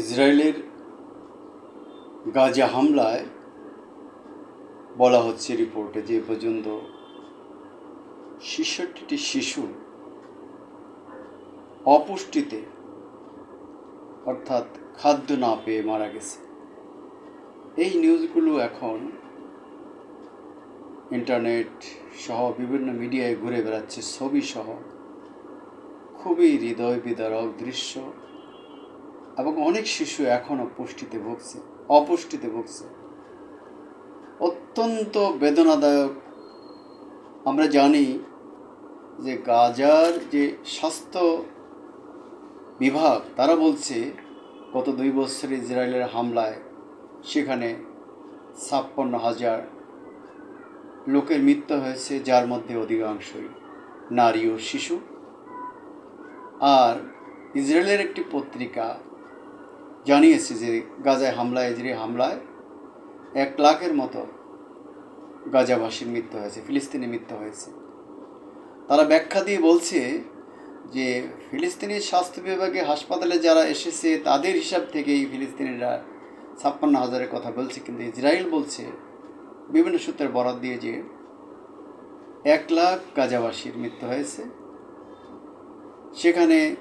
ইসরায়েলের গাজা হামলায় বলা হচ্ছে রিপোর্টে যে পর্যন্ত ছেষট্টিটি শিশু অপুষ্টিতে, অর্থাৎ খাদ্য না পেয়ে মারা গেছে। এই নিউজগুলো এখন ইন্টারনেট সহ বিভিন্ন মিডিয়ায় ঘুরে বেড়াচ্ছে। ছবি সহ খুবই হৃদয় বিদারক দৃশ্য। এবং অনেক শিশু এখনও পুষ্টিতে ভুগছে, অপুষ্টিতে ভুগছে। অত্যন্ত বেদনাদায়ক। আমরা জানি যে গাজার যে স্বাস্থ্য বিভাগ, তারা বলছে গত দুই বছর ইসরায়েলের হামলায় সেখানে ছাপ্পান্ন হাজার লোকের মৃত্যু হয়েছে, যার মধ্যে অধিকাংশই নারী ও শিশু। আর ইসরায়েলের একটি পত্রিকা জানিয়েছে যে গাজায় হামলায় ইসরায়েলি হামলায় এক লাখের মতো গাজাবাসীর মৃত্যু হয়েছে, ফিলিস্তিনি মৃত্যু হয়েছে। তারা ব্যাখ্যা দিয়ে বলছে যে ফিলিস্তিনি স্বাস্থ্য বিভাগে হাসপাতালে যারা এসেছে, তাদের হিসাব থেকেই ফিলিস্তিনিরা ছাপ্পান্ন হাজারের কথা বলছে। কিন্তু ইসরায়েল বলছে, বিভিন্ন সূত্রের বরাদ দিয়ে যে এক লাখ গাজাবাসীর মৃত্যু হয়েছে। সেখানে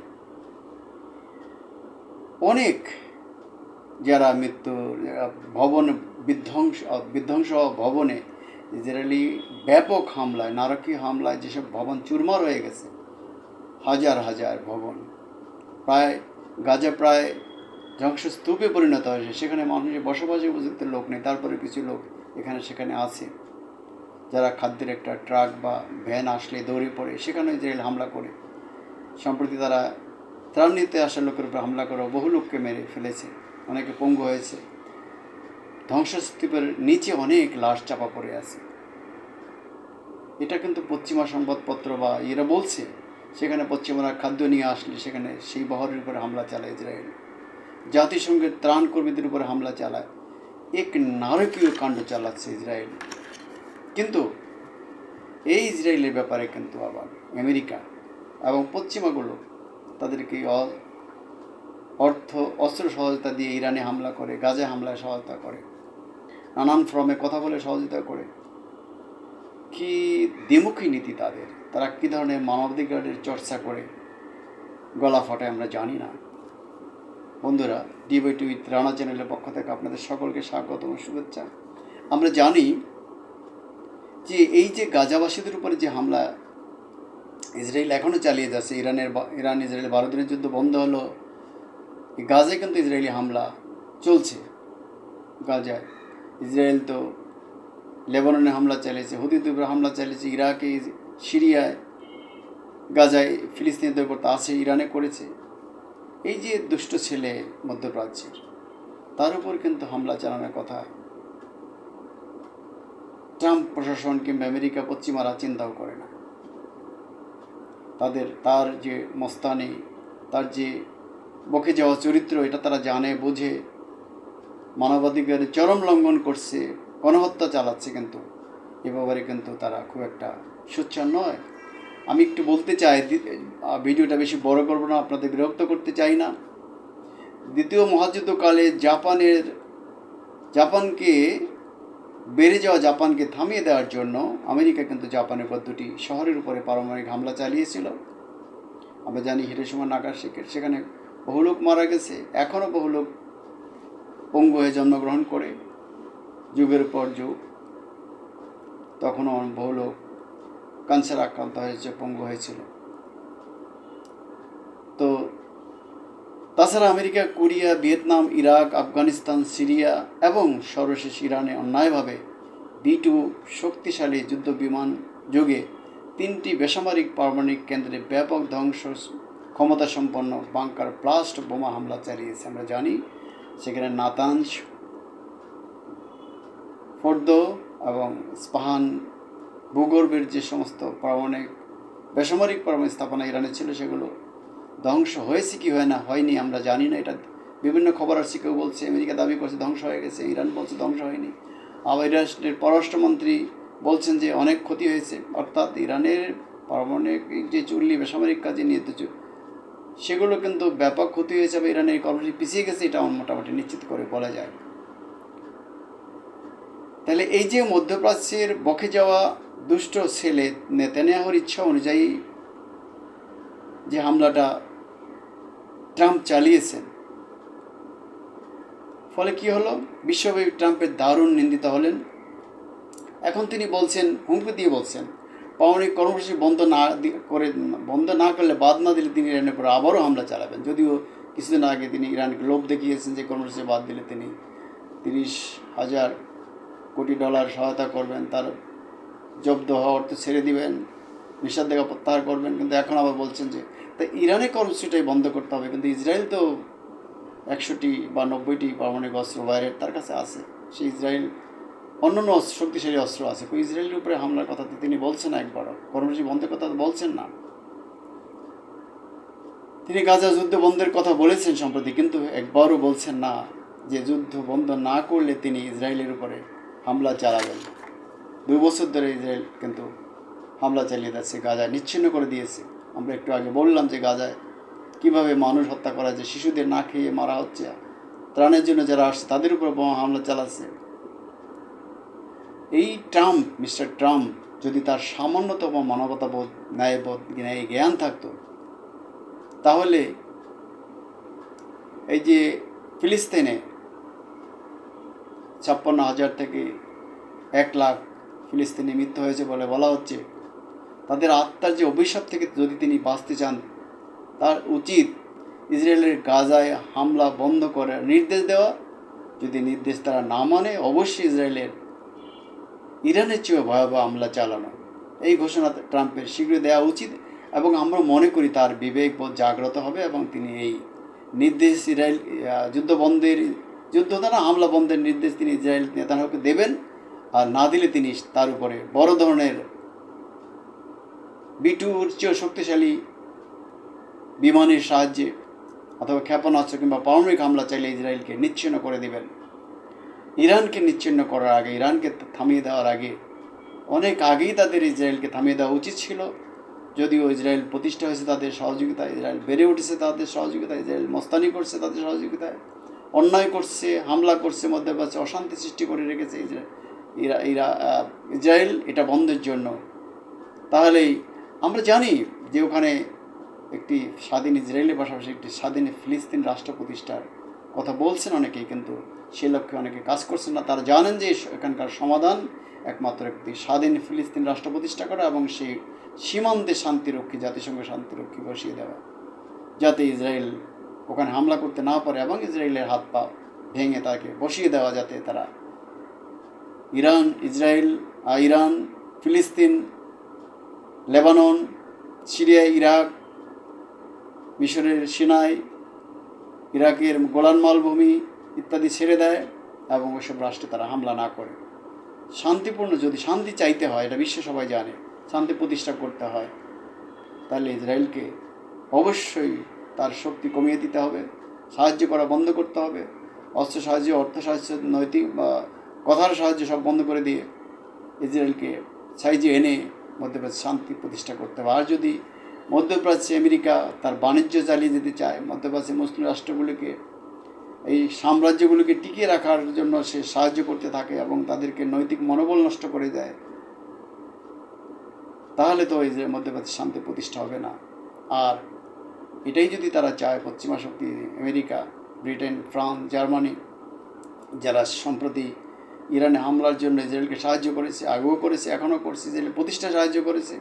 অনেক যারা মৃত্যু ভবন বিধ্বংস বিধ্বংস ভবনে ইসরায়েলি ব্যাপক হামলায়, নারকীয় হামলায় যেসব ভবন চুরমার হয়ে গেছে, হাজার হাজার ভবন, প্রায় গাজা প্রায় ধ্বংসস্তূপে পরিণত হয়েছে। সেখানে মানুষের বসবাসের উপযুক্ত লোক নেই, তারপরে কিছু লোক এখানে, সেখানে আছে। যারা খাদ্যের একটা ট্রাক বা ভ্যান আসলে দৌড়ে পড়ে সেখানে ইসরায়েল হামলা করে। সম্প্রতি তারা ত্রাণ নিতে আসা লোকের উপর হামলা করে, বহু লোককে মেরে ফেলেছে। অনেকে পঙ্গু হয়েছে। ধ্বংসস্তূপের নিচে অনেক লাশ চাপা পড়ে আছে। এটা কিন্তু পশ্চিমা সংবাদপত্র বা এরা বলছে, সেখানে পশ্চিমারা খাদ্য নিয়ে আসলে সেখানে সেই বহরের উপরে হামলা চালায় ইসরায়েল। জাতিসংঘের ত্রাণ কর্মীদের উপরে হামলা চালায়। এক নারকীয় কাণ্ড চালাচ্ছে ইসরায়েল। কিন্তু এই ইসরায়েলের ব্যাপারে কিন্তু আবার আমেরিকা এবং পশ্চিমাগুলো তাদেরকে অর্থ, অস্ত্র সহযোগিতা দিয়ে ইরানে হামলা করে, গাজে হামলায় সহায়তা করে। নানান ফর্মে কথা বলে সহযোগিতা করে। কি দ্বিমুখী নীতি তাদের? তারা কী ধরনের মানবাধিকারের চর্চা করে? গলা ফাটায় আমরা জানি না। বন্ধুরা ডিবাই টিভি রানা চ্যানেলের পক্ষ থেকে আপনাদের সকলকে স্বাগত ও শুভেচ্ছা। আমরা জানি যে এই যে গাজাবাসীদের উপরে যে হামলা, ইসরায়েল এখনও চালিয়ে যাচ্ছে, ইরানের ইরান ইসরায়েল বারো দিনের যুদ্ধ বন্ধ হলো গাজায় কিন্তু ইসরায়েলি হামলা চলছে। গাজায়। ইসরায়েল তো লেবাননে হামলা চালিয়েছে হুদিদের উপরে হামলা চালিয়েছে, ইরাকে, সিরিয়ায়, গাজায়, ফিলিস্তিনিদের উপর আছে, ইরানে করেছে। এই যে দুষ্ট ছেলে মধ্যপ্রাচ্যের, তার উপর কিন্তু হামলা চালানোর কথা ট্রাম্প প্রশাসন কিংবা আমেরিকা পশ্চিমারা চিন্তাও করে না। তাদের, তার যে মস্তানি, তার যে বকে যাওয়া চরিত্র এটা তারা জানে, বোঝে। মানবাধিকারের চরম লঙ্ঘন করছে, গণহত্যা চালাচ্ছে কিন্তু। এ ব্যাপারে কিন্তু তারা খুব একটা সোচ্চার নয়। আমি একটু বলতে চাই ভিডিওটা বেশি বড় করব না, আপনাদের বিরক্ত করতে চাই না। দ্বিতীয় মহাযুদ্ধকালে জাপানের, জাপানকে বেড়ে যাওয়া জাপানকে থামিয়ে দেওয়ার জন্য আমেরিকা কিন্তু জাপানের পর দুটি শহরের উপরে পারমাণবিক হামলা চালিয়েছিল। আমরা জানি হিরোসীমা নাগাসাকি, সেখানে বহু লোক মারা গেছে এখনও বহু লোক পঙ্গু হয়ে জন্মগ্রহণ করে, যুগের পর যুগ। তখনও বহু লোক ক্যান্সার আক্রান্ত হয়েছে, পঙ্গু হয়েছিল। তো তাছাড়া America, Korea, Vietnam, Iraq, Afghanistan, Syria এবং সর্বশেষ ইরানে অন্যায়ভাবে বি টু শক্তিশালী যুদ্ধ বিমান যোগে তিনটি বেসামরিক পারমাণবিক কেন্দ্রে ব্যাপক ধ্বংস ক্ষমতা সম্পন্ন বাংকার ব্লাস্ট বোমা হামলা চালিয়েছে, আমরা জানি। সেখানে নাতাঞ্জ, ফর্দ এবং স্পাহান ভূগর্ভের যে সমস্ত পারমাণবিক, বেসামরিক পারমাণবিক স্থাপনা ইরানে ছিল, সেগুলো ধ্বংস হয়েছে কি হয় না, হয়নি, আমরা জানি না। এটা বিভিন্ন খবর আসছে, কেউ বলছে আমেরিকা দাবি করছে ধ্বংস হয়ে গেছে, ইরান বলছে ধ্বংস হয়নি। আবার ইরানের পররাষ্ট্রমন্ত্রী বলছেন যে অনেক ক্ষতি হয়েছে, অর্থাৎ ইরানের পারমাণবিক যে চুল্লি, বেসামরিক কাজে নিয়ে সেগুলো কিন্তু ব্যাপক ক্ষতি হয়ে যাবে, ইরানের কর্মসূচি পিছিয়ে গেছে, এটা মোটামুটি নিশ্চিত করে বলা যায়। তাহলে এই যে মধ্যপ্রাচ্যের বকে যাওয়া দুষ্ট ছেলে নেতানিয়াহুর ইচ্ছা অনুযায়ী যে হামলাটা ট্রাম্প চালিয়েছেন, ফলে কি হলো? বিশ্বব্যাপী ট্রাম্পের দারুণ নিন্দিত হলেন। এখন তিনি বলছেন, হুমকি দিয়ে বলছেন পারমাণবিক কর্মসূচি বন্ধ না করে, বন্ধ না করলে বাদ না দিলে তিনি ইরানের উপর আবারও হামলা চালাবেন। যদিও কিছুদিন আগে তিনি ইরানকে লোভ দেখিয়েছেন যে কর্মসূচি বাদ দিলে তিনি তিরিশ হাজার কোটি ডলার সহায়তা করবেন, তার জব্দ হওয়া অর্থ ছেড়ে দিবেন, নিষেধাজ্ঞা প্রত্যাহার করবেন, কিন্তু এখন আবার বলছেন যে, তা ইরানের কর্মসূচিটাই বন্ধ করতে হবে, কিন্তু ইসরায়েল তো একশোটি বা নব্বইটি পারমাণবিক অস্ত্র বাইরের তার কাছে আছে, সেই ইসরায়েল অন্যান্য অস্ত্র, শক্তিশালী অস্ত্র আছে। ইসরায়েলের উপরে হামলার কথা তো তিনি বলছেন একবারও। কর্মসূচি বন্ধের কথা বলছেন না। তিনি গাজা যুদ্ধ বন্ধের কথা বলেছেন সম্প্রতি, কিন্তু একবারও বলছেন না যে যুদ্ধ বন্ধ না করলে তিনি ইসরায়েলের উপরে হামলা চালাবেন। দুই বছর ধরে ইসরায়েল কিন্তু হামলা চালিয়ে যাচ্ছে, গাজা নিচ্ছিন্ন করে দিয়েছে। আমরা একটু আগে বললাম যে গাজায় কীভাবে মানুষ হত্যা করা যায়, শিশুদের না খেয়ে মারা হচ্ছে, ত্রাণের জন্য যারা আসছে তাদের উপর বোমা হামলা চালাচ্ছে। এই ট্রাম্প, মিস্টার ট্রাম্প, যদি তার সামান্যতম মানবতাবোধ, ন্যায়বোধ, ন্যায় জ্ঞান থাকতো, তাহলে এই যে ফিলিস্তিনে ছাপ্পান্ন হাজার থেকে এক লাখ ফিলিস্তিনি মৃত্যু হয়েছে বলে বলা হচ্ছে, তাদের আত্মার যে অভিশাপ থেকে যদি তিনি বাঁচতে চান, তার উচিত ইসরায়েলের গাজায় হামলা বন্ধ করার নির্দেশ দেওয়া। যদি নির্দেশ তারা না মানে অবশ্যই ইসরায়েলের ইরানের চেয়েও ভয়াবহ হামলা চালানো। এই ঘোষণা ট্রাম্পের শীঘ্রই দেওয়া উচিত এবং আমরা মনে করি তার বিবেকবোধ জাগ্রত হবে এবং তিনি এই নির্দেশ ইসরায়েল আহ, যুদ্ধ দ্বারা হামলা বন্ধের নির্দেশ তিনি ইসরায়েল নেতানহকে দেবেন আর না দিলে তিনি তার উপরে বড় ধরনের বিটুর চেয়েও শক্তিশালী বিমানের সাহায্যে অথবা ক্ষেপণাস্ত্র কিংবা পারমাণবিক হামলা চাইলে ইসরায়েলকে নিচ্ছিন্ন করে দেবেন। ইরানকে নিচ্ছিন্ন করার আগে, ইরানকে থামিয়ে দেওয়ার আগে অনেক আগেই তাদের ইসরায়েলকে থামিয়ে দেওয়া উচিত ছিল। যদিও ইসরায়েল প্রতিষ্ঠা হয়েছে তাদের সহযোগিতায়, ইসরায়েল বেড়ে উঠেছে তাদের সহযোগিতায়, ইসরায়েল মস্তানি করছে তাদের সহযোগিতায়, অন্যায় করছে, হামলা করছে, মধ্যপ্রাচ্যে অশান্তি সৃষ্টি করে রেখেছে ইসরায়েল ইরা ইরা ইসরায়েল এটা বন্ধের জন্য। তাহলেই আমরা জানি যে ওখানে একটি স্বাধীন ইসরায়েলের পাশাপাশি একটি স্বাধীন ফিলিস্তিন রাষ্ট্র প্রতিষ্ঠার কথা বলছেন অনেকেই, কিন্তু সে লক্ষ্যে অনেকে কাজ করছেন না। তারা জানেন যে এখানকার সমাধান একমাত্র একটি স্বাধীন ফিলিস্তিন রাষ্ট্র প্রতিষ্ঠা করা এবং সেই সীমান্তে শান্তিরক্ষী, জাতিসংঘ শান্তিরক্ষী বসিয়ে দেওয়া। যাতে ইসরায়েল ওখানে হামলা করতে না পারে এবং ইসরায়েলের হাত পা ভেঙে তাকে বসিয়ে দেওয়া, যাতে তারা ইরান, ইসরায়েল ইরান, ফিলিস্তিন, লেবানন, সিরিয়া, ইরাক, মিশরের সিনাই ইরাকের গোলান মালভূমি ইত্যাদি ছেড়ে দেয় এবং ওইসব রাষ্ট্রে তারা হামলা না করে। শান্তিপূর্ণ যদি শান্তি চাইতে হয়, এটা বিশ্ব সবাই জানে, শান্তি প্রতিষ্ঠা করতে হয়, তাহলে ইসরায়েলকে অবশ্যই তার শক্তি কমিয়ে দিতে হবে, সাহায্য করা বন্ধ করতে হবে, অস্ত্র সাহায্য, অর্থ সাহায্য, নৈতিক বা কথার সাহায্য সব বন্ধ করে দিয়ে ইসরায়েলকে সাইজে এনে মধ্যপ্রাচ্যে শান্তি প্রতিষ্ঠা করতে হবে। আর যদি মধ্যপ্রাচ্যে আমেরিকা তার বাণিজ্য চালিয়ে যেতে চায়। মধ্যপ্রাচ্যে মুসলিম রাষ্ট্রগুলিকে, এই সাম্রাজ্যগুলিকে টিকিয়ে রাখার জন্য সে সাহায্য করতে থাকে এবং তাদেরকে নৈতিক মনোবল নষ্ট করে দেয়। তাহলে তো ইসরায়েল মধ্যপ্রাচ্যে শান্তি প্রতিষ্ঠা হবে না। আর এটাই যদি তারা চায় পশ্চিমা শক্তি, আমেরিকা, ব্রিটেন, ফ্রান্স, জার্মানি, যারা সম্প্রতি ইরানে হামলার জন্য ইসরায়েলকে সাহায্য করেছে, আগেও করেছে, এখনও করছে ইসরায়েল প্রতিষ্ঠা সাহায্য করেছে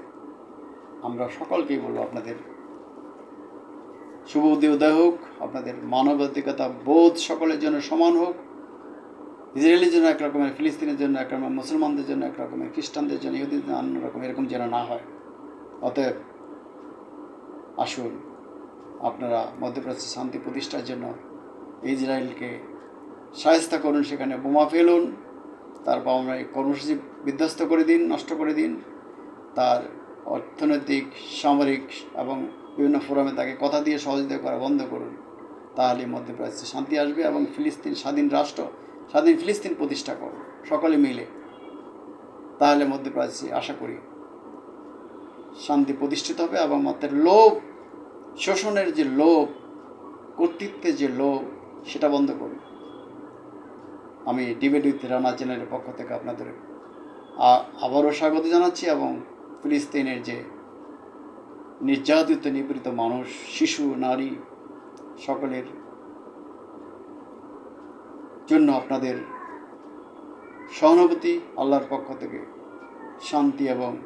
আমরা সকলকেই বলব আপনাদের শুভ উদয় হোক, আপনাদের মানবাধিকতা বোধ সকলের জন্য সমান হোক, ইসরায়েলের জন্য এক রকমের, ফিলিস্তিনের জন্য এক রকমের, মুসলমানদের জন্য এক রকমের, খ্রিস্টানদের জন্য, ইহুদিদের জন্য অন্য রকম, এরকম যেন না হয়। অতএব আসুন, আপনারা মধ্যপ্রাচ্যে শান্তি প্রতিষ্ঠার জন্য ইসরায়েলকে সায়স্তা করুন, সেখানে বোমা ফেলুন, তারপর আমরা এই কর্মসূচি বিধ্বস্ত করে দিন, নষ্ট করে দিন, তার অর্থনৈতিক, সামরিক এবং বিভিন্ন ফোরামে তাকে কথা দিয়ে সহযোগিতা করা বন্ধ করুন। তাহলে মধ্যপ্রাচ্যে শান্তি আসবে এবং ফিলিস্তিন স্বাধীন রাষ্ট্র, স্বাধীন ফিলিস্তিন প্রতিষ্ঠা করুন। সকলে মিলে। তাহলে মধ্যপ্রাচ্যে আশা করি শান্তি প্রতিষ্ঠিত হবে এবং মাত্র লোভ, শোষণের যে লোভ, কর্তৃত্বের যে লোভ, সেটা বন্ধ করুন। আমি ডিবেট উইথ রানা চ্যানেলের পক্ষ থেকে আপনাদের আবারও স্বাগত জানাচ্ছি এবং ফিলিস্তিনের যে নির্যাতিত, নিপীড়িত মানুষ, শিশু, নারী সকলের জন্য আপনাদের সহানুভূতি, আল্লাহর পক্ষ থেকে শান্তি এবং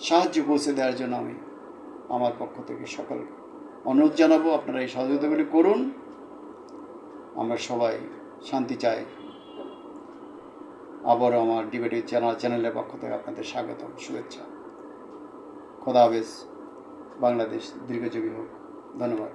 সাহায্য পৌঁছে দেওয়ার জন্য আমি আমার পক্ষ থেকে সকল অনুরোধ জানাব। আপনারা এই সহযোগিতাগুলি করুন। আমরা সবাই শান্তি চাই। আবারও আমার ডিবেটি চ্যানেল চ্যানেলের পক্ষ থেকে আপনাদের স্বাগত শুভেচ্ছা। খোদা হাফেজ। বাংলাদেশ দীর্ঘজীবী হোক। ধন্যবাদ।